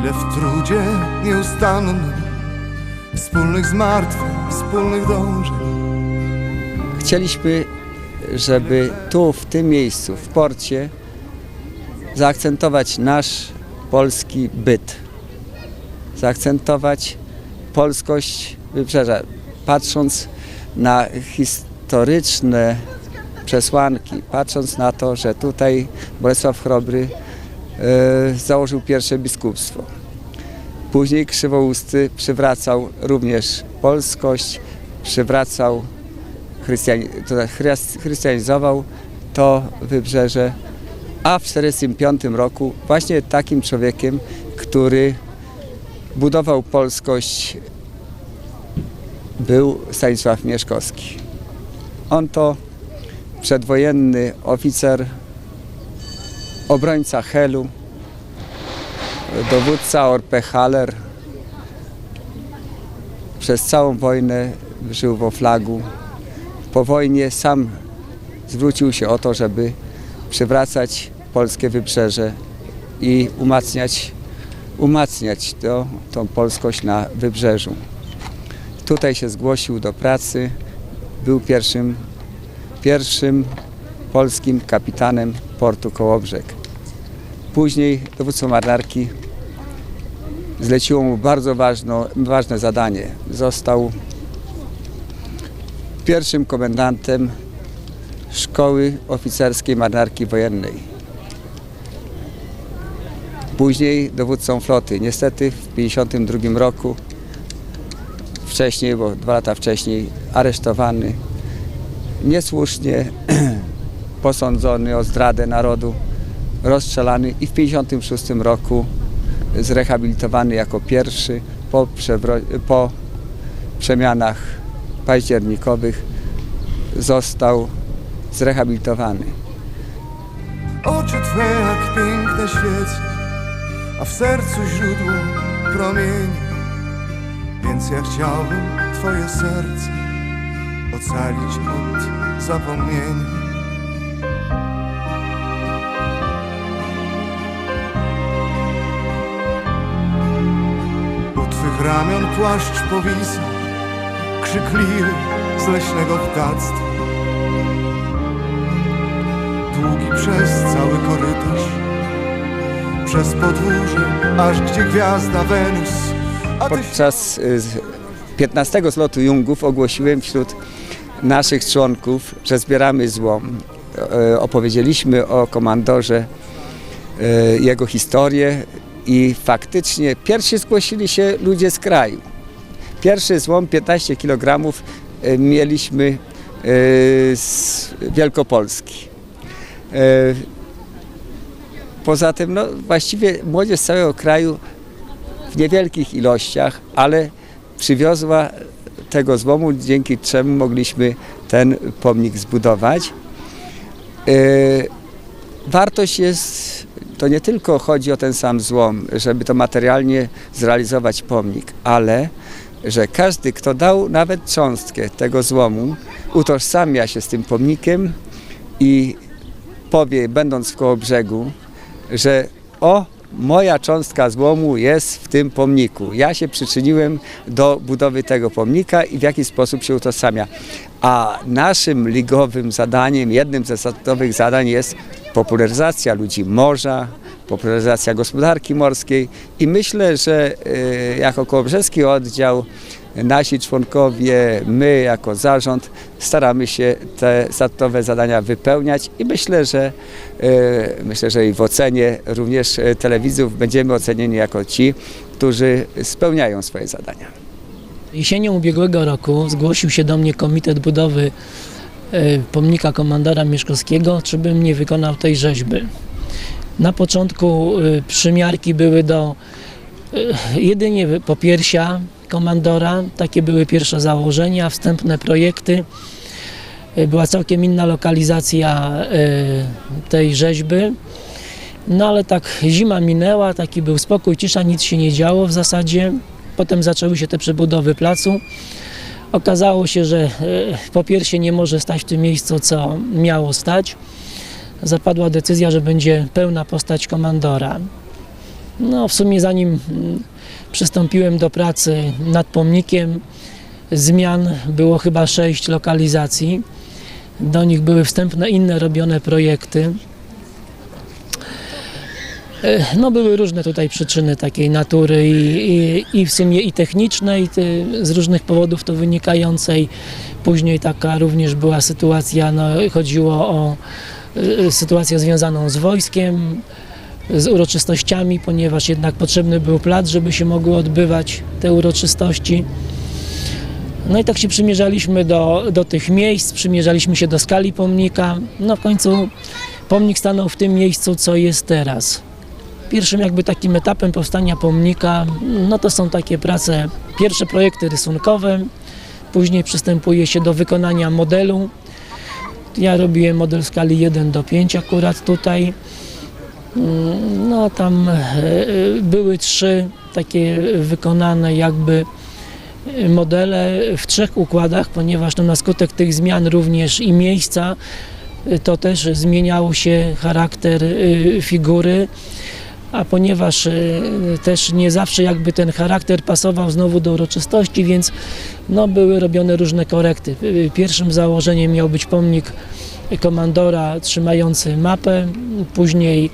Ile w trudzie nieustannym Wspólnych zmartwień, wspólnych dążeń. Chcieliśmy, żeby tu, w tym miejscu, w porcie, zaakcentować nasz polski byt, zaakcentować polskość wybrzeża, patrząc na historyczne przesłanki, patrząc na to, że tutaj Bolesław Chrobry założył pierwsze biskupstwo. Później Krzywousty przywracał również polskość, przywracał chryst- chrystianizował to wybrzeże, a w 1945 roku właśnie takim człowiekiem, który budował polskość, był Stanisław Mieszkowski. On to przedwojenny oficer, obrońca Helu, dowódca Orpe Haller. Przez całą wojnę żył w Oflagu, po wojnie sam zwrócił się o to, żeby przywracać polskie wybrzeże i umacniać, umacniać to, tą polskość na wybrzeżu. Tutaj się zgłosił do pracy, był pierwszym, pierwszym polskim kapitanem portu Kołobrzeg. Później dowódcą marynarki zleciło mu bardzo ważno, ważne zadanie. Został pierwszym komendantem Szkoły Oficerskiej Marynarki Wojennej. Później dowódcą floty. Niestety w 1952 roku, wcześniej, bo dwa lata wcześniej, aresztowany, niesłusznie posądzony o zdradę narodu, rozstrzelany i w 1956 roku zrehabilitowany jako pierwszy po, po przemianach październikowych został zrehabilitowany. Oczy Twe jak piękne świece, a w sercu źródło promieni. Więc ja chciałbym Twoje serce ocalić od zapomnienia. Ramion płaszcz powisa, krzykliwy z leśnego ptactwa. Długi przez cały korytarz Przez podwórze, aż gdzie gwiazda Wenus Podczas y, z- 15 zlotu Jungów ogłosiłem wśród naszych członków, że zbieramy złom. E, Opowiedzieliśmy o komandorze, e, jego historię i faktycznie pierwsi zgłosili się ludzie z kraju. Pierwszy złom 15 kg e, mieliśmy e, z Wielkopolski. E, Poza tym no, właściwie młodzież z całego kraju w niewielkich ilościach, ale przywiozła tego złomu, dzięki czemu mogliśmy ten pomnik zbudować. Wartość jest, to nie tylko chodzi o ten sam złom, żeby to materialnie zrealizować pomnik, ale że każdy, kto dał nawet cząstkę tego złomu, utożsamia się z tym pomnikiem i powie, będąc w koło brzegu, że o, moja cząstka złomu jest w tym pomniku. Ja się przyczyniłem do budowy tego pomnika i w jaki sposób się utożsamia. A naszym ligowym zadaniem, jednym ze zasadowych zadań jest popularyzacja ludzi morza, popularyzacja gospodarki morskiej i myślę, że e, jako Kołobrzeski Oddział nasi członkowie, my jako zarząd staramy się te zasadowe zadania wypełniać i myślę, że e, myślę, że i w ocenie również e, telewidzów będziemy ocenieni jako ci, którzy spełniają swoje zadania. Jesienią ubiegłego roku zgłosił się do mnie Komitet Budowy e, pomnika komandora Mieszkowskiego, czy bym nie wykonał tej rzeźby. Na początku przymiarki były do jedynie popiersia komandora, takie były pierwsze założenia, wstępne projekty. E, Była całkiem inna lokalizacja e, tej rzeźby. No ale tak zima minęła, taki był spokój, cisza, nic się nie działo w zasadzie. Potem zaczęły się te przebudowy placu. Okazało się, że e, popiersie nie może stać w tym miejscu, co miało stać. Zapadła decyzja, że będzie pełna postać komandora. No w sumie zanim przystąpiłem do pracy nad pomnikiem, zmian było chyba sześć lokalizacji. Do nich były wstępne inne robione projekty. E, No były różne tutaj przyczyny takiej natury i, i, i w sumie i technicznej, ty, z różnych powodów to wynikającej. Później taka również była sytuacja, no, chodziło o e, sytuację związaną z wojskiem, z uroczystościami, ponieważ jednak potrzebny był plac, żeby się mogły odbywać te uroczystości. No i tak się przymierzaliśmy do, do tych miejsc, przymierzaliśmy się do skali pomnika. No w końcu pomnik stanął w tym miejscu, co jest teraz. Pierwszym jakby takim etapem powstania pomnika, no to są takie prace, pierwsze projekty rysunkowe, później przystępuje się do wykonania modelu. Ja robiłem model skali 1 do 5 akurat tutaj. Mm, No tam e, e, były trzy takie wykonane jakby e, modele w trzech układach, ponieważ na skutek tych zmian również i miejsca to też zmieniał się charakter figury, a ponieważ też nie zawsze jakby ten charakter pasował znowu do uroczystości, więc no, były robione różne korekty. Pierwszym założeniem miał być pomnik komandora trzymający mapę, później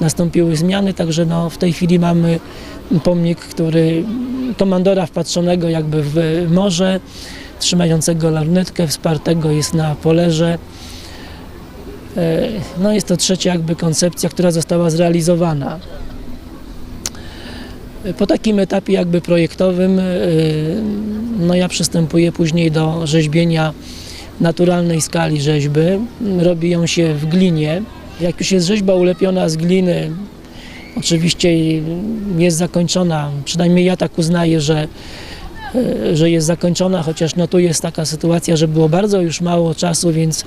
nastąpiły zmiany, także no, w tej chwili mamy pomnik, który komandora wpatrzonego jakby w morze, trzymającego lornetkę, wspartego jest na polerze. E, No jest to trzecia jakby koncepcja, która została zrealizowana. Po takim etapie jakby projektowym, e, no ja przystępuję później do rzeźbienia naturalnej skali rzeźby. Robi ją się w glinie. Jak już jest rzeźba ulepiona z gliny, oczywiście jest zakończona, przynajmniej ja tak uznaję, że, e, że jest zakończona, chociaż no tu jest taka sytuacja, że było bardzo już mało czasu, więc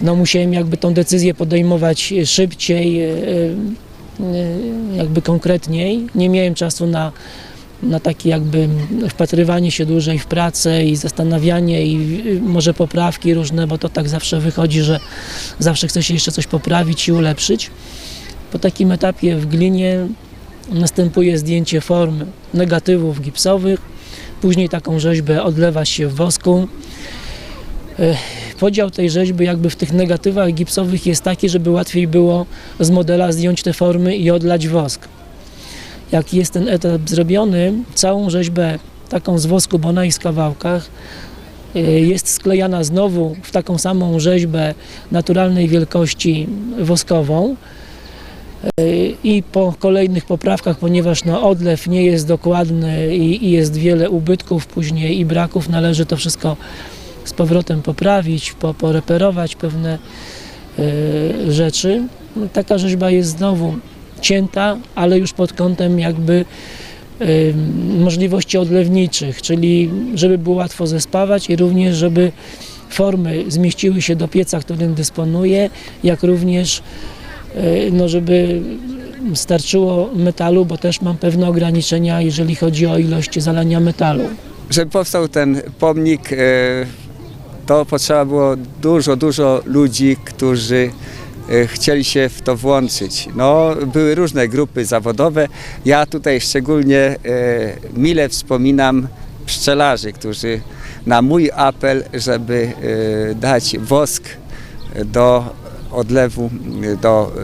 no musiałem jakby tą decyzję podejmować szybciej, e, e, jakby konkretniej. Nie miałem czasu na, na takie jakby wpatrywanie się dłużej w pracę i zastanawianie i może poprawki różne, bo to tak zawsze wychodzi, że zawsze chce się jeszcze coś poprawić i ulepszyć. Po takim etapie w glinie następuje zdjęcie form negatywów gipsowych, później taką rzeźbę odlewa się w wosku. E, Podział tej rzeźby jakby w tych negatywach gipsowych jest taki, żeby łatwiej było z modela zdjąć te formy i odlać wosk. Jak jest ten etap zrobiony, całą rzeźbę taką z wosku, bo ona jest kawałkach, e, jest sklejana znowu w taką samą rzeźbę naturalnej wielkości woskową. E, I po kolejnych poprawkach, ponieważ no, odlew nie jest dokładny i, i jest wiele ubytków później i braków, należy to wszystko z powrotem poprawić, po, poreperować pewne e, rzeczy. Taka rzeźba jest znowu cięta, ale już pod kątem jakby możliwości odlewniczych, czyli żeby było łatwo zespawać i również żeby formy zmieściły się do pieca, którym dysponuję, jak również e, no, żeby starczyło metalu, bo też mam pewne ograniczenia, jeżeli chodzi o ilość zalania metalu. Żeby powstał ten pomnik, e, to potrzeba było dużo, dużo ludzi, którzy chcieli się w to włączyć. No, były różne grupy zawodowe. Ja tutaj szczególnie e, mile wspominam pszczelarzy, którzy na mój apel, żeby e, dać wosk do odlewu, do e,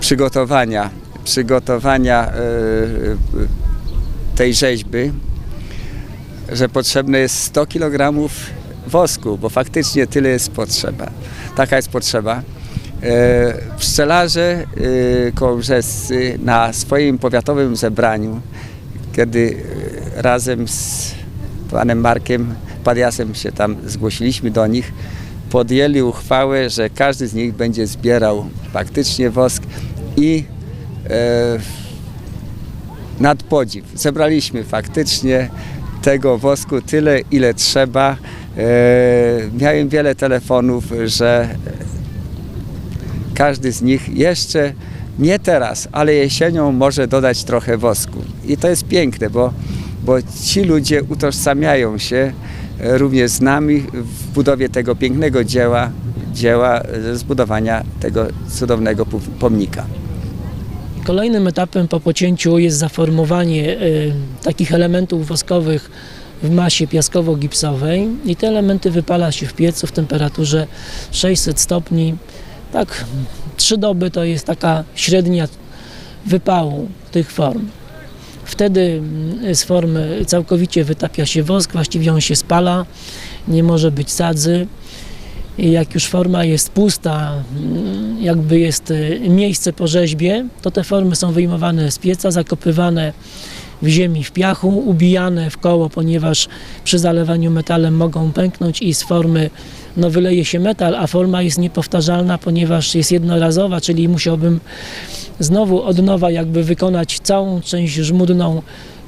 przygotowania, przygotowania e, tej rzeźby, że potrzebne jest 100 kg wosku, bo faktycznie tyle jest potrzeba. Taka jest potrzeba. E, Pszczelarze e, kołobrzescy na swoim powiatowym zebraniu, kiedy e, razem z panem Markiem Padiasem się tam zgłosiliśmy do nich, podjęli uchwałę, że każdy z nich będzie zbierał faktycznie wosk i e, nad podziw. Zebraliśmy faktycznie tego wosku tyle, ile trzeba. E, miałem wiele telefonów, że każdy z nich jeszcze nie teraz, ale jesienią może dodać trochę wosku. I to jest piękne, bo, bo ci ludzie utożsamiają się e, również z nami w budowie tego pięknego dzieła, dzieła e, zbudowania tego cudownego pomnika. Kolejnym etapem po pocięciu jest zaformowanie y, takich elementów woskowych w masie piaskowo-gipsowej i te elementy wypala się w piecu w temperaturze 600 stopni. Tak, trzy doby to jest taka średnia wypału tych form. Wtedy mm, z formy całkowicie wytapia się wosk, właściwie on się spala, nie może być sadzy. I jak już forma jest pusta, mm, jakby jest y, miejsce po rzeźbie, to te formy są wyjmowane z pieca, zakopywane w ziemi, w piachu, ubijane w koło, ponieważ przy zalewaniu metalem mogą pęknąć i z formy no, wyleje się metal, a forma jest niepowtarzalna, ponieważ jest jednorazowa, czyli musiałbym znowu od nowa jakby wykonać całą część żmudną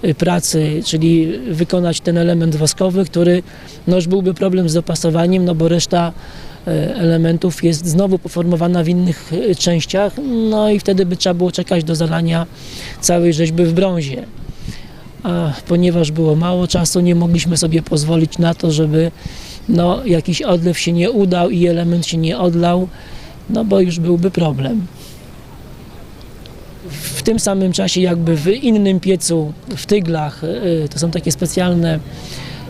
y, pracy, czyli wykonać ten element woskowy, który no już byłby problem z dopasowaniem, no bo reszta y, elementów jest znowu poformowana w innych y, częściach, no i wtedy by trzeba było czekać do zalania całej rzeźby w brązie. A ponieważ było mało czasu, nie mogliśmy sobie pozwolić na to, żeby no, jakiś odlew się nie udał i element się nie odlał, no bo już byłby problem. W tym samym czasie jakby w innym piecu, w tyglach, y, to są takie specjalne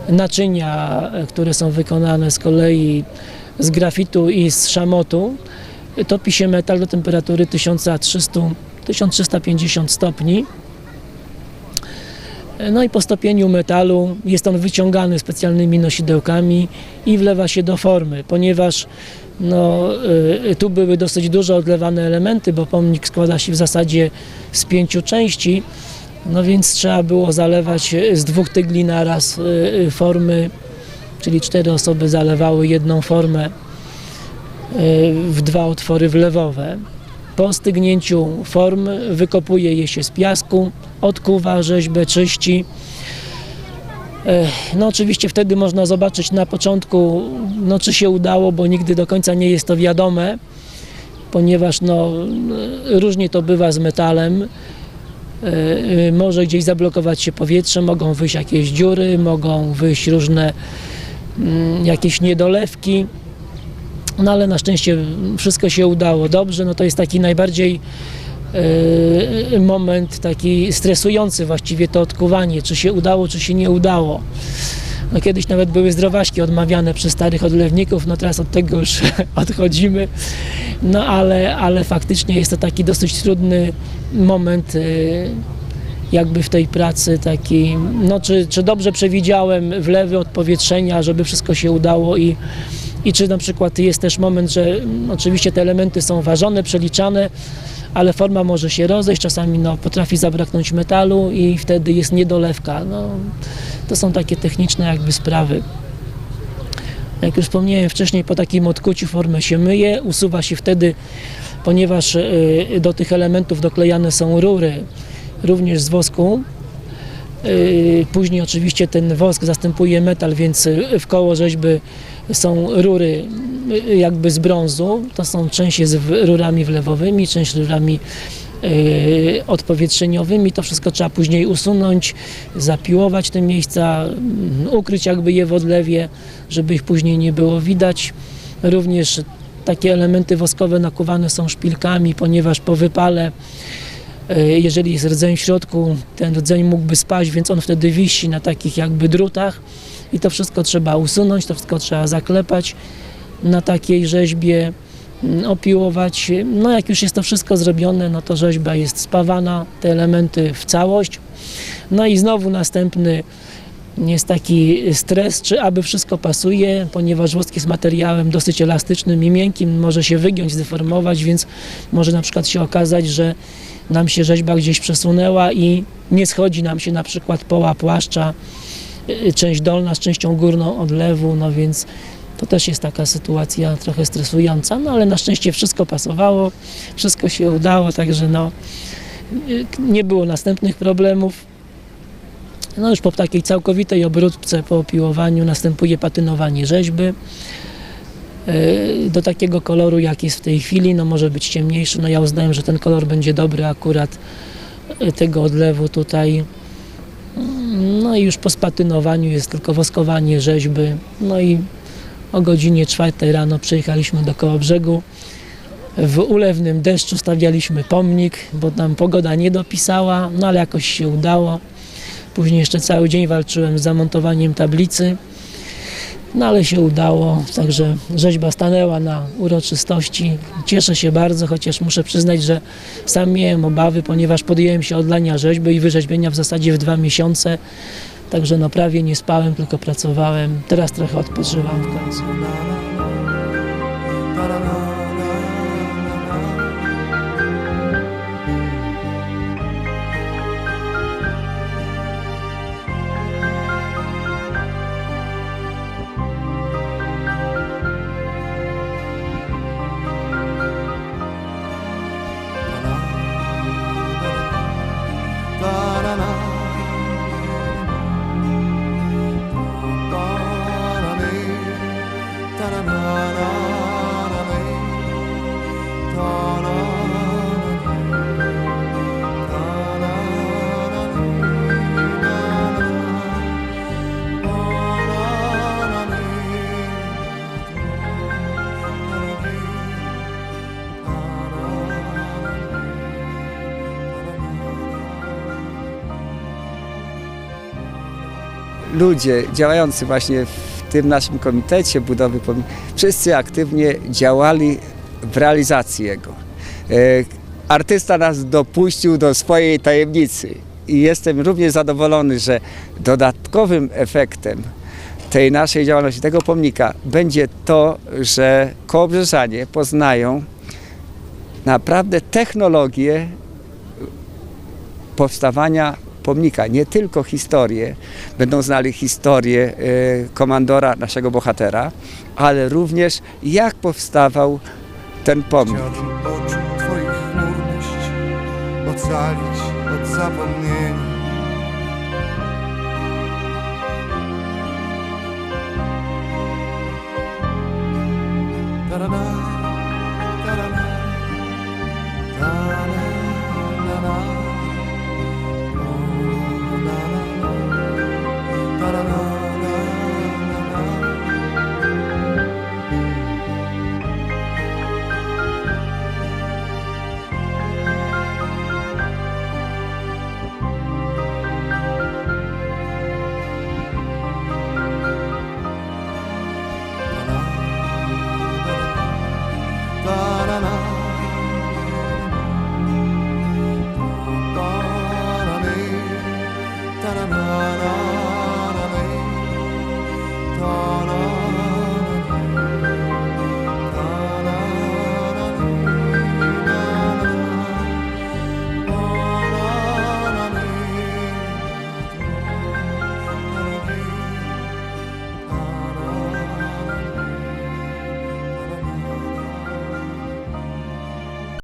naczynia, y, które są wykonane z kolei z grafitu i z szamotu. Topi się metal do temperatury 1300-1350 stopni. No i po stopieniu metalu jest on wyciągany specjalnymi nosidełkami i wlewa się do formy, ponieważ no, y, tu były dosyć dużo odlewane elementy, bo pomnik składa się w zasadzie z pięciu części, no więc trzeba było zalewać z dwóch tygli naraz y, y, formy, czyli cztery osoby zalewały jedną formę y, w dwa otwory wlewowe. Po stygnięciu form wykopuje je się z piasku, odkuwa rzeźbę, czyści. No oczywiście wtedy można zobaczyć na początku, no, czy się udało, bo nigdy do końca nie jest to wiadome, ponieważ no, różnie to bywa z metalem. Może gdzieś zablokować się powietrze, mogą wyjść jakieś dziury, mogą wyjść różne mm, jakieś niedolewki. No ale na szczęście wszystko się udało dobrze. No to jest taki najbardziej e, moment taki stresujący właściwie to odkuwanie, czy się udało, czy się nie udało. No kiedyś nawet były zdrowaśki odmawiane przez starych odlewników, no teraz od tego już odchodzimy. No ale, ale faktycznie jest to taki dosyć trudny moment e, jakby w tej pracy taki, no czy, czy dobrze przewidziałem wlewy odpowietrzenia, żeby wszystko się udało i, i czy na przykład jest też moment, że mm, oczywiście te elementy są ważone, przeliczane, ale forma może się rozejść, czasami no, potrafi zabraknąć metalu i wtedy jest niedolewka. No, to są takie techniczne jakby sprawy. Jak już wspomniałem wcześniej, po takim odkuciu formę się myje, usuwa się wtedy, ponieważ y, do tych elementów doklejane są rury, również z wosku. Y, Później oczywiście ten wosk zastępuje metal, więc w koło rzeźby są rury y, jakby z brązu. To są część jest rurami wlewowymi, część rurami y, odpowietrzeniowymi. To wszystko trzeba później usunąć, zapiłować te miejsca, mm, ukryć jakby je w odlewie, żeby ich później nie było widać. Również takie elementy woskowe nakuwane są szpilkami, ponieważ po wypale E, Jeżeli jest rdzeń w środku, ten rdzeń mógłby spaść, więc on wtedy wisi na takich jakby drutach i to wszystko trzeba usunąć, to wszystko trzeba zaklepać na takiej rzeźbie, mm, opiłować. No jak już jest to wszystko zrobione, no to rzeźba jest spawana, te elementy w całość. No i znowu następny jest taki stres, czy aby wszystko pasuje, ponieważ wosk jest materiałem dosyć elastycznym i miękkim, może się wygiąć, zdeformować, więc może na przykład się okazać, że nam się rzeźba gdzieś przesunęła i nie schodzi nam się na przykład poła płaszcza część dolna z częścią górną odlewu, no więc to też jest taka sytuacja trochę stresująca, no ale na szczęście wszystko pasowało, wszystko się udało, także no y, nie było następnych problemów. No już po takiej całkowitej obróbce po opiłowaniu następuje patynowanie rzeźby. Yy, Do takiego koloru jak jest w tej chwili, no może być ciemniejszy. No ja uznałem, że ten kolor będzie dobry akurat tego odlewu tutaj. No i już po spatynowaniu jest tylko woskowanie rzeźby. No i o godzinie czwartej rano przyjechaliśmy do koło brzegu. W ulewnym deszczu stawialiśmy pomnik, bo nam pogoda nie dopisała, no ale jakoś się udało. Później jeszcze cały dzień walczyłem z zamontowaniem tablicy. No ale się udało, także rzeźba stanęła na uroczystości. Cieszę się bardzo, chociaż muszę przyznać, że sam miałem obawy, ponieważ podjąłem się odlania rzeźby i wyrzeźbienia w zasadzie w dwa miesiące. Także no prawie nie spałem, tylko pracowałem. Teraz trochę odpoczywam w końcu. Ludzie działający właśnie w tym naszym komitecie budowy wszyscy aktywnie działali w realizacji jego. E, Artysta nas dopuścił do swojej tajemnicy i jestem również zadowolony, że dodatkowym efektem tej naszej działalności, tego pomnika będzie to, że kołobrzeżanie poznają naprawdę technologię powstawania pomnika, nie tylko historię, będą znali historię e, komandora, naszego bohatera, ale również jak powstawał ten pomnik. Chciałbym oczu Twoich ocalić od zapomnienia.